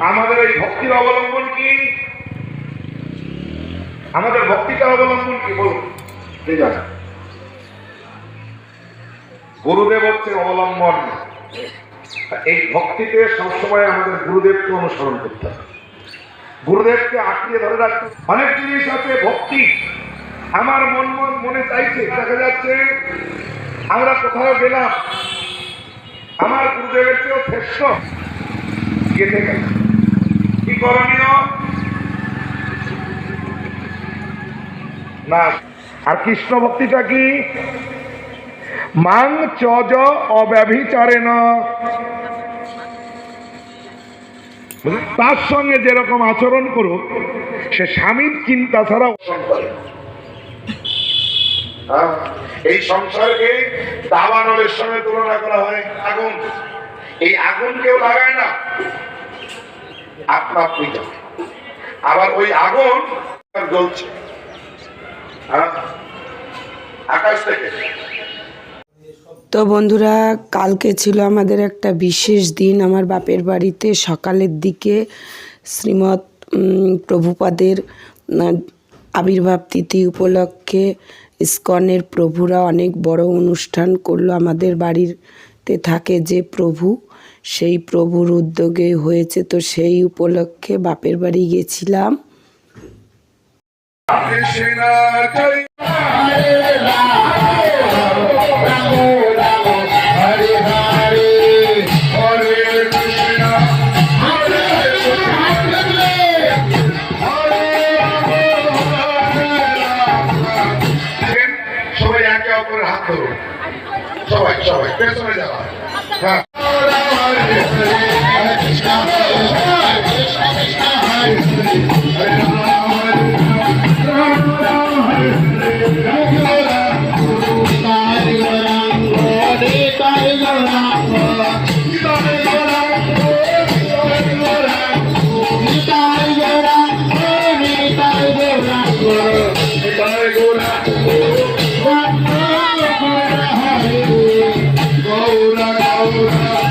আমাদের এই ভক্তির অবলম্বন কি? আমাদের ভক্তিটার অবলম্বন কি? বলুন। গুরুদেব হচ্ছে অবলম্বন। এই ভক্তিতে সবসময় আমাদের গুরুদেবকে অনুসরণ করতে হবে। গুরুদেবকে আঁকড়িয়ে ধরে রাখতে অনেক জিনিস আছে ভক্তি। আমার মন মন চাইছে, দেখা যাচ্ছে আমরা কোথাও গেলাম, আমার গুরুদেবের চেয়েও শ্রেষ্ঠ। গেতে গেল কি করণীয়? না, আর কৃষ্ণ ভক্তিটা কি? মাং চজ অব্যভিচারে তার সঙ্গে যেরকম আচরণ করুক, সে স্বামীর চিন্তা ছাড়া এই সংসারকে দাবানলের সঙ্গে তুলনা করা হয় আগুন। এই আগুন কেউ লাগায় না। আপনা আপনি আবার ওই আগুন জ্বলছে। হ্যাঁ, আকাশ থেকে। তো বন্ধুরা কালকে ছিল আমাদের একটা বিশেষ দিন আমার বাপের বাড়িতে। সকালের দিকে শ্রীমৎ প্রভুপাদের আবির্ভাব তিথি উপলক্ষে ইস্কনের প্রভুরা অনেক বড় অনুষ্ঠান করল আমাদের বাড়িতে থাকে যে প্রভু। সেই প্রভুর উদ্যোগে হয়েছে তো সেই উপলক্ষে বাপের বাড়ি গেছিলাম। সবাই সবাই পেছনে যাওয়া। হ্যাঁ। Oh,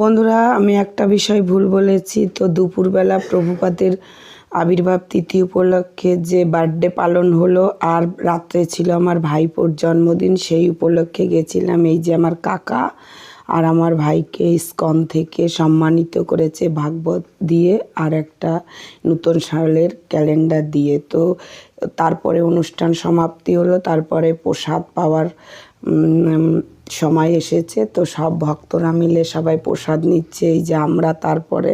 বন্ধুরা, আমি একটা বিষয় ভুল বলেছি। তো দুপুরবেলা প্রভুপাদের আবির্ভাব তিথি উপলক্ষে যে বার্থডে পালন হলো, আর রাত্রে ছিল আমার ভাইপোর জন্মদিন, সেই উপলক্ষে গেছিলাম। এই যে আমার কাকা আর আমার ভাইকে ইস্কন থেকে সম্মানিত করেছে ভাগবত দিয়ে, আর একটা নূতন সালের ক্যালেন্ডার দিয়ে। তো তারপরে অনুষ্ঠান সমাপ্তি হলো, তারপরে প্রসাদ পাওয়ার সময় এসেছে, তো সব ভক্তরা মিলে সবাই প্রসাদ নিচ্ছে। এই যে আমরা তারপরে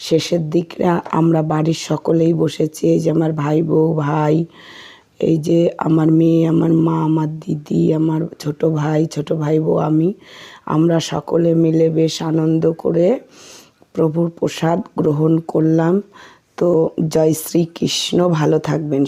শেষের দিকে আমরা বাড়ির সকলেই বসেছি। এই যে আমার ভাই বউ, ভাই, এই যে আমার মেয়ে, আমার মা, আমার দিদি, আমার ছোট ভাই ছোট ভাই বউ, আমি, আমরা সকলে মিলে বেশ আনন্দ করে প্রভুর প্রসাদ গ্রহণ করলাম। তো জয় শ্রীকৃষ্ণ, ভালো থাকবেন